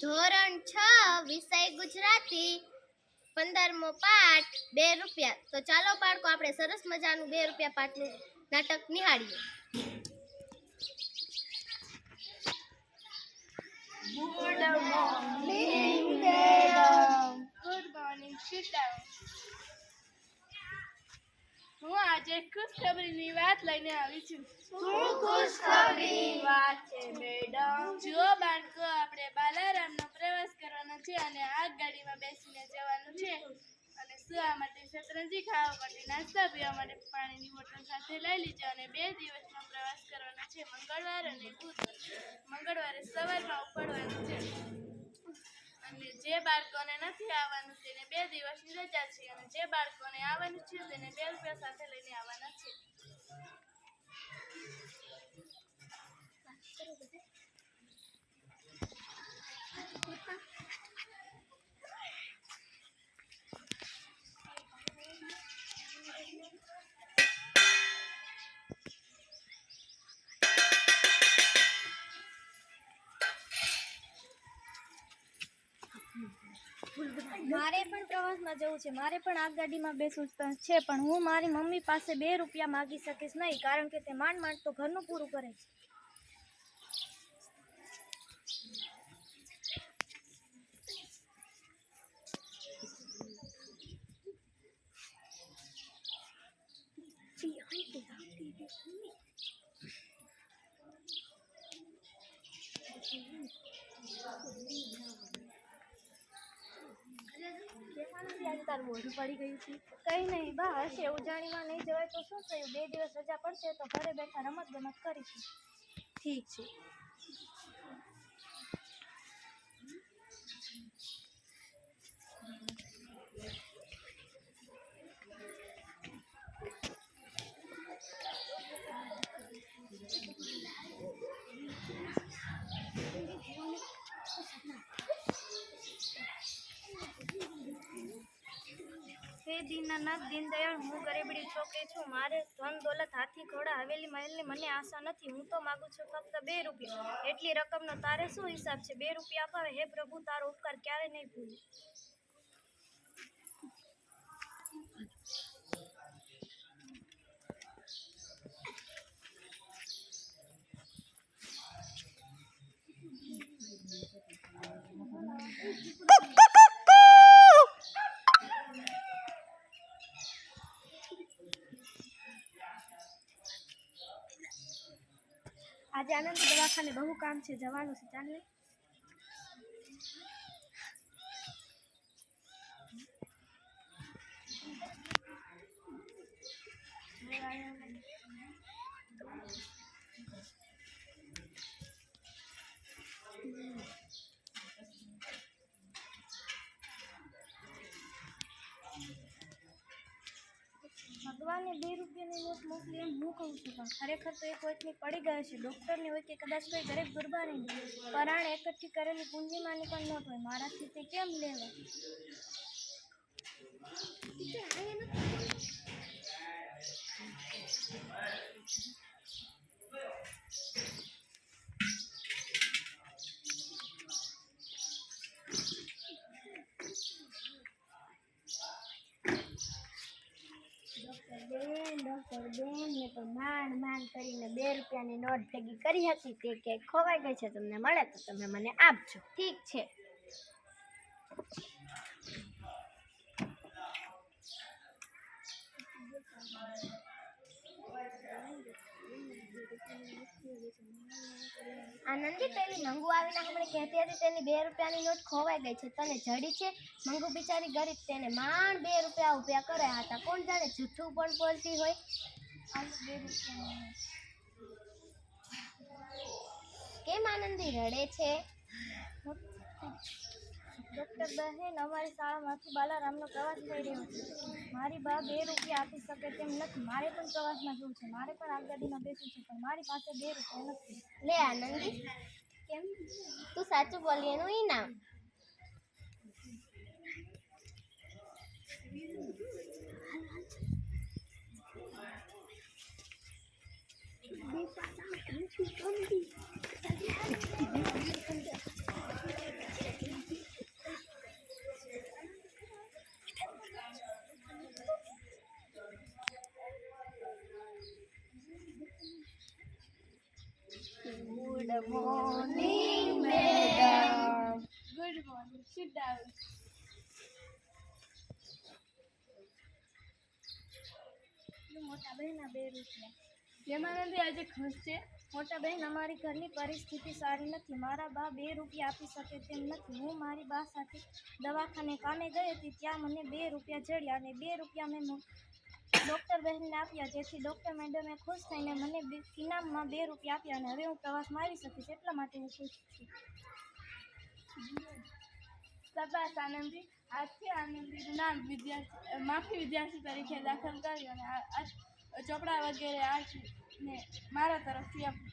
ધોરણ છ વિષય ગુજરાતી પંદરમો પાઠ બે રૂપિયા. તો ચાલો બાળકો આપણે સરસ મજાનું બે રૂપિયા પાઠનું નાટક નિહાળીએ. Good morning, madam. Good morning, sit હું આજે ખુશખબરીની વાત લઈને આવી છું. શું ખુશખબરી વાત છે મેડમ. જો બાળકો આપણે બાલારામનો પ્રવાસ કરવાનો છે અને આગગાડીમાં બેસીને જવાનું છે. અને સુવા માટે શતરંજી ખાવા માટે નાસ્તા પીવા માટે પાણીની બોટલ સાથે લઈ લીજો અને બે દિવસનો પ્રવાસ કરવાનો છે. મંગળવાર અને બુધવાર. મંગળવારે સવારમાં ઉપડવાનું છે. અને જે બાળકોને નથી આવવાનું તેને બે દિવસની રજા છે અને જે બાળકોને આવવાનું છે તેને બે રૂપિયા સાથે લઈને આવવાના છે. મારે પણ પ્રવાસમાં જવું છે. મારે પણ આગગાડીમાં બેસવું જ છે, પણ હું મારી મમ્મી પાસે બે રૂપિયા માગી શકીશ નહીં, કારણ કે તે માંડ માંડ તો ઘરનું પૂરું કરે છે. તારું મોઢું પડી ગયું છે? કંઈ નહીં, બા, હશે. ઉજાણીમાં નહીં જવાય તો શું થયું? બે દિવસ રજા પડશે તો ઘરે બેઠા રમત ગમત કરીશું. ઠીક છે. હે દીનાનાથ દીનદયાળ હું ગરીબડી છોકરી છું, મારે ધન દોલત, હાથી, ઘોડા, હવેલી, મહેલની મને આશા નથી, હું તો માગું છું ફક્ત બે રૂપિયા. એટલી રકમનો તારે શું હિસાબ છે? બે રૂપિયા અપાવે? હે પ્રભુ, તારો ઉપકાર ક્યારે નહીં ભૂલે આજે આનંદ ખાલી બહુ કામ છે જવાનું છે ચાલ ને ભગવાને બે રૂપિયાની નોટ મોકલી એમ હું કહું છું. પણ ખરેખર તો એક વચની પડી ગયો છે ડૉક્ટરની હોય કે કદાચ કોઈ ગરીબ ગુરબાની પરાણે એકઠી કરેલી પૂંજીમાંની પણ નોટ હોય. મારાથી તે કેમ લેવા ડૉક્ટર ડૉક્ટર બેન તો માંડ માંડ કરીને બે રૂપિયાની નોટ ભેગી કરી હતી તે કે ખોવાઈ ગઈ છે, તમને મળે તો તમે મને આપજો. ઠીક છે. આનંદી, પેલી મંગુ આવીને હમણાં કહેતી હતી તેની બે રૂપિયાની નોટ ખોવાઈ ગઈ છે, તને જડી છે? મંગુ બિચારી ગરીબ તેને માંડ બે રૂપિયા ઉભ્યા કર્યા હતા. કોણ જાણે જૂઠું પણ બોલતી હોય. કેમ આનંદી રડે છે? ડૉક્ટર બહેન, અમારી શાળામાંથી બાલારામનો પ્રવાસ થઈ રહ્યો છે. મારી બા બે રૂપિયા આપી શકે તેમ નથી. મારે પણ પ્રવાસમાં જવું છે. મારે પણ આગગાડીમાં બેસવું છે, પણ મારી પાસે બે રૂપિયા નથી. લે આનંદી. કેમ? તું સાચું બોલી એનું Good morning, madam. Good morning. Sit down. મોટા બેન a બે રૂપિયા નથી આજે ખુશ છે. મોટા બહેન, અમારી ઘરની પરિસ્થિતિ સારી નથી. મારા બા બે રૂપિયા આપી શકે તેમ નથી. હું મારી બા સાથે દવાખાને કામે ગઈ હતી ત્યાં મને બે રૂપિયા જડ્યા અને બે રૂપિયા મેં ડૉક્ટર બહેનને આપ્યા, જેથી ડૉક્ટર મેડમે ખુશ થઈને મને ઇનામમાં બે રૂપિયા આપ્યા અને હવે હું પ્રવાસમાં આવી શકીશ. એટલા માટે હું ખુશ છું. સબાસ આનંદી. આજથી આનંદીનું નામ વિદ્યાર્થી માફી વિદ્યાર્થી તરીકે દાખલ કર્યું અને આ ચોપડા વગેરે આ ને મારા તરફથી આપું